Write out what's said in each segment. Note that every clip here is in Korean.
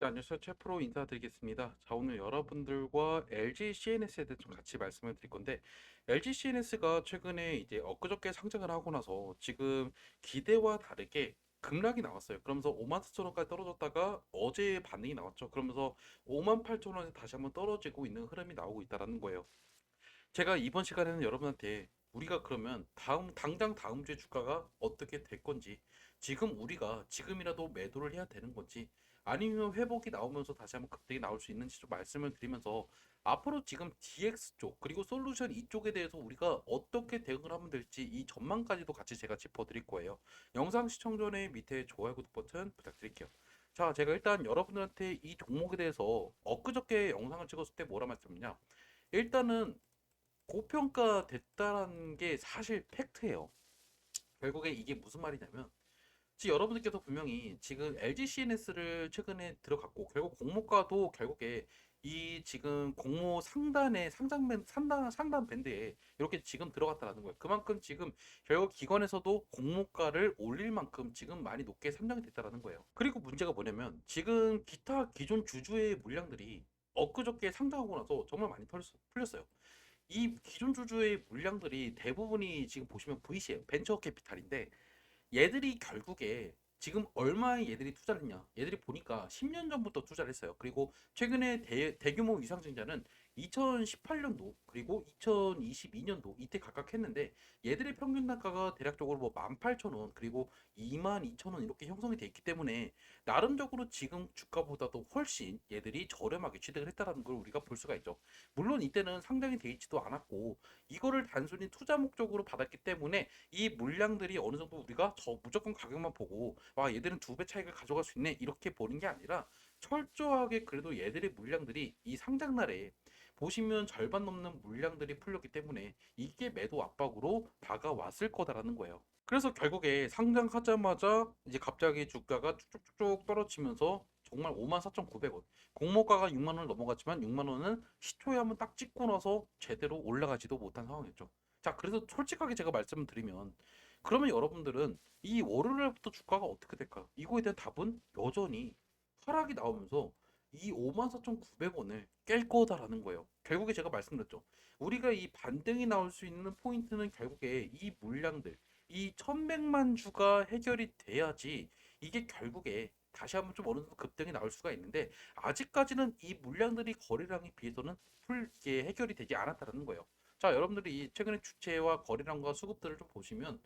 네, 안녕하세요. 최프로 인사드리겠습니다. 자, 오늘 여러분들과 LG CNS에 대해 좀 같이 말씀을 드릴 건데, LG CNS가 최근에 이제 엊그저께 상장을 하고 나서 지금 기대와 다르게 급락이 나왔어요. 그러면서 5만 4천 원까지 떨어졌다가 어제 반등이 나왔죠. 그러면서 5만 8천 원에 다시 한번 떨어지고 있는 흐름이 나오고 있다라는 거예요. 제가 이번 시간에는 여러분한테 우리가 그러면 다음 당장 다음 주에 주가가 어떻게 될 건지 지금 우리가 지금이라도 매도를 해야 되는 건지 아니면 회복이 나오면서 다시 한번 급등이 나올 수 있는지 좀 말씀을 드리면서 앞으로 지금 DX 쪽 그리고 솔루션 이쪽에 대해서 우리가 어떻게 대응을 하면 될지 이 전망까지도 같이 제가 짚어드릴 거예요. 영상 시청 전에 밑에 좋아요 구독 버튼 부탁드릴게요. 자, 제가 일단 여러분들한테 이 종목에 대해서 엊그저께 영상을 찍었을 때 뭐라 말씀드렸냐? 일단은 고평가 됐다라는 게 사실 팩트예요. 결국에 이게 무슨 말이냐면 지금 여러분들께서 분명히 지금 LG CNS를 최근에 들어갔고 결국 공모가도 결국에 이 지금 공모 상단에 상장 밴 상단 상단 밴드에 이렇게 지금 들어갔다라는 거예요. 그만큼 지금 결국 기관에서도 공모가를 올릴 만큼 지금 많이 높게 상장이 됐다라는 거예요. 그리고 문제가 뭐냐면 지금 기타 기존 주주의 물량들이 엊그저께 상장하고 나서 정말 많이 털- 풀렸어요. 이 기존 주주의 물량들이 대부분이 지금 보시면 VC예요. 벤처 캐피탈인데 얘들이 결국에 지금 얼마에 얘들이 투자를 했냐? 얘들이 보니까 10년 전부터 투자를 했어요. 그리고 최근에 대, 대규모 위상증자는 2018년도 그리고 2022년도 이때 각각 했는데 얘들의 평균 단가가 대략적으로 뭐 18,000원 그리고 22,000원 이렇게 형성이 돼 있기 때문에 나름적으로 지금 주가보다도 훨씬 얘들이 저렴하게 취득을 했다는 걸 우리가 볼 수가 있죠. 물론 이때는 상장이 돼 있지도 않았고 이거를 단순히 투자 목적으로 받았기 때문에 이 물량들이 어느 정도 우리가 저 무조건 가격만 보고 와 얘들은 두 배 차익을 가져갈 수 있네 이렇게 보는 게 아니라 철저하게 그래도 얘들의 물량들이 이 상장 날에 보시면 절반 넘는 물량들이 풀렸기 때문에 이게 매도 압박으로 다가왔을 거다라는 거예요. 그래서 결국에 상장하자마자 이제 갑자기 주가가 쭉쭉쭉 떨어지면서 정말 54,900원 공모가가 6만 원을 넘어갔지만 6만 원은 시초에 한번 딱 찍고 나서 제대로 올라가지도 못한 상황이었죠. 자, 그래서 솔직하게 제가 말씀을 드리면 그러면 여러분들은 이 월요일부터 주가가 어떻게 될까요? 이거에 대한 답은 여전히 하락이 나오면서 이 54,900원을 깰 거다라는 거예요. 결국에 제가 말씀드렸죠. 우리가 이 반등이 나올 수 있는 포인트는 결국에 이 물량들, 이 1100만 주가 해결이 돼야지 이게 결국에 다시 한번 좀 어느 정도 급등이 나올 수가 있는데 아직까지는 이 물량들이 거래량에 비해서는 풀 이게 해결이 되지 않았다는 거예요. 자, 여러분들이 이 최근에 주체와 거래량과 수급들을 좀 보시면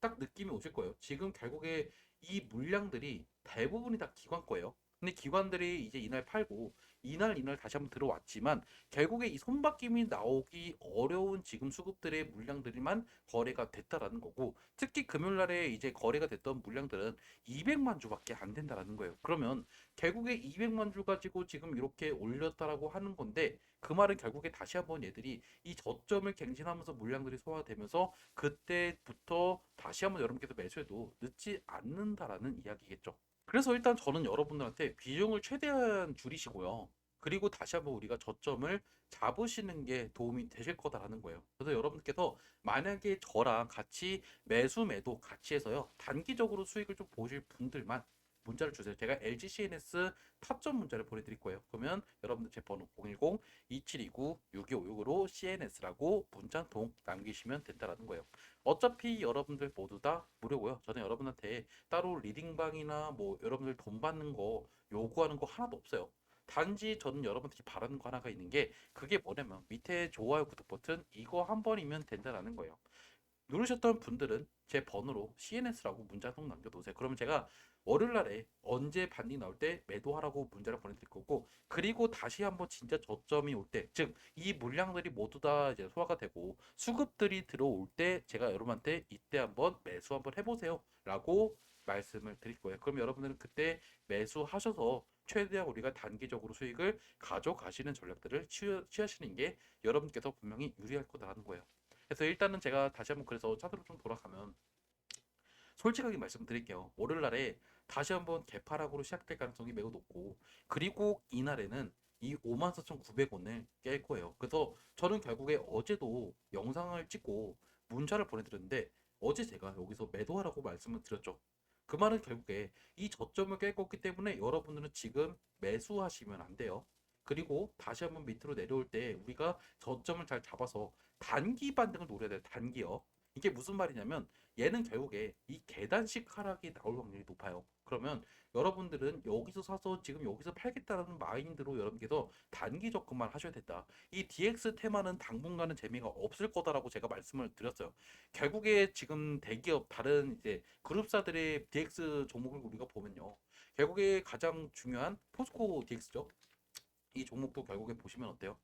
딱 느낌이 오실 거예요. 지금 결국에 이 물량들이 대부분이 다 기관 거예요. 근데 기관들이 이제 이날 팔고 이날 이날 다시 한번 들어왔지만 결국에 이 손바뀜이 나오기 어려운 지금 수급들의 물량들만 거래가 됐다라는 거고 특히 금요일 날에 이제 거래가 됐던 물량들은 200만 주밖에 안 된다라는 거예요. 그러면 결국에 200만 주 가지고 지금 이렇게 올렸다라고 하는 건데 그 말은 결국에 다시 한번 얘들이 이 저점을 갱신하면서 물량들이 소화되면서 그때부터 다시 한번 여러분께서 매수해도 늦지 않는다라는 이야기겠죠. 그래서 일단 저는 여러분들한테 비중을 최대한 줄이시고요. 그리고 다시 한번 우리가 저점을 잡으시는 게 도움이 되실 거다라는 거예요. 그래서 여러분께서 만약에 저랑 같이 매수 매도 같이 해서요. 단기적으로 수익을 좀 보실 분들만 문자를 주세요. 제가 LG CNS 타점 문자를 보내드릴 거예요. 그러면 여러분들 제 번호 010-2729-6256으로 CNS라고 문자 한통 남기시면 된다라는 거예요. 어차피 여러분들 모두 다 무료고요. 저는 여러분한테 따로 리딩방이나 뭐 여러분들 돈 받는 거 요구하는 거 하나도 없어요. 단지 저는 여러분들이 바라는 거 하나가 있는 게 그게 뭐냐면 밑에 좋아요 구독 버튼 이거 한 번이면 된다라는 거예요. 누르셨던 분들은 제 번호로 CNS라고 문자 한통 남겨놓으세요. 그러면 제가 월요일 날에 언제 반등이 나올 때 매도하라고 문자를 보내드릴 거고 그리고 다시 한번 진짜 저점이 올 때 즉 이 물량들이 모두 다 이제 소화가 되고 수급들이 들어올 때 제가 여러분한테 이때 한번 매수 한번 해보세요 라고 말씀을 드릴 거예요 그럼 여러분들은 그때 매수하셔서 최대한 우리가 단기적으로 수익을 가져가시는 전략들을 취하- 취하시는 게 여러분께서 분명히 유리할 거다라는 거예요 그래서 일단은 제가 다시 한번 그래서 차트로 좀 돌아가면 솔직하게 말씀드릴게요. 월요일 날에 다시 한번 개파락으로 시작될 가능성이 매우 높고 그리고 이날에는 이 54,900원을 깰 거예요. 그래서 저는 결국에 어제도 영상을 찍고 문자를 보내드렸는데 어제 제가 여기서 매도하라고 말씀을 드렸죠. 그 말은 결국에 이 저점을 깰 거기 때문에 여러분들은 지금 매수하시면 안 돼요. 그리고 다시 한번 밑으로 내려올 때 우리가 저점을 잘 잡아서 단기 반등을 노려야 돼요. 단기요. 이게 무슨 말이냐면 얘는 결국에 이 계단식 하락이 나올 확률이 높아요. 그러면 여러분들은 여기서 사서 지금 여기서 팔겠다라는 마인드로 여러분께서 단기 접근만 하셔야 된다. 이 DX 테마는 당분간은 재미가 없을 거다라고 제가 말씀을 드렸어요. 결국에 지금 대기업 다른 이제 그룹사들의 DX 종목을 우리가 보면요. 결국에 가장 중요한 포스코 DX죠. 이 종목도 결국에 보시면 어때요?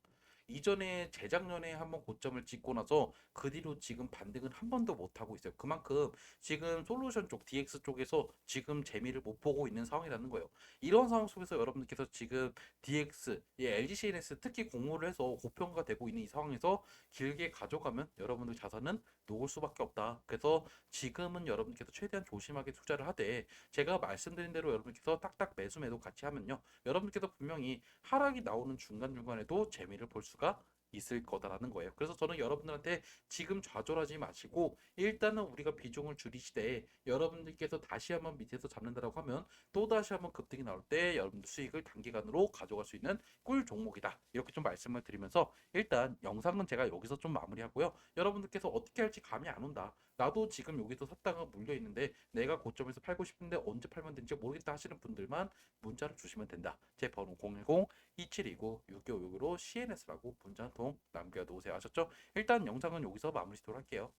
이전에 재작년에 한번 고점을 찍고 나서 그 뒤로 지금 반등은 한 번도 못 하고 있어요. 그만큼 지금 솔루션 쪽 DX 쪽에서 지금 재미를 못 보고 있는 상황이라는 거예요. 이런 상황 속에서 여러분들께서 지금 DX, 예, LG CNS 특히 공모를 해서 고평가 되고 있는 이 상황에서 길게 가져가면 여러분들 자산은 녹을 수밖에 없다. 그래서 지금은 여러분께서 최대한 조심하게 투자를 하되 제가 말씀드린 대로 여러분께서 딱딱 매수 매도 같이 하면요. 여러분께서 분명히 하락이 나오는 중간중간에도 재미를 볼수 가 있을 거다라는 거예요. 그래서 저는 여러분들한테 지금 좌절하지 마시고 일단은 우리가 비중을 줄이시되 여러분들께서 다시 한번 밑에서 잡는다라고 하면 또 다시 한번 급등이 나올 때 여러분들 수익을 단기간으로 가져갈 수 있는 꿀 종목이다. 이렇게 좀 말씀을 드리면서 일단 영상은 제가 여기서 좀 마무리하고요. 여러분들께서 어떻게 할지 감이 안 온다. 나도 지금 여기서 샀다가 물려 있는데 내가 고점에서 팔고 싶은데 언제 팔면 되는지 모르겠다 하시는 분들만 문자를 주시면 된다. 제 번호 010-2729-6566으로 CNS라고 문자 한 통 남겨놓으세요. 아셨죠? 일단 영상은 여기서 마무리 짓도록 할게요.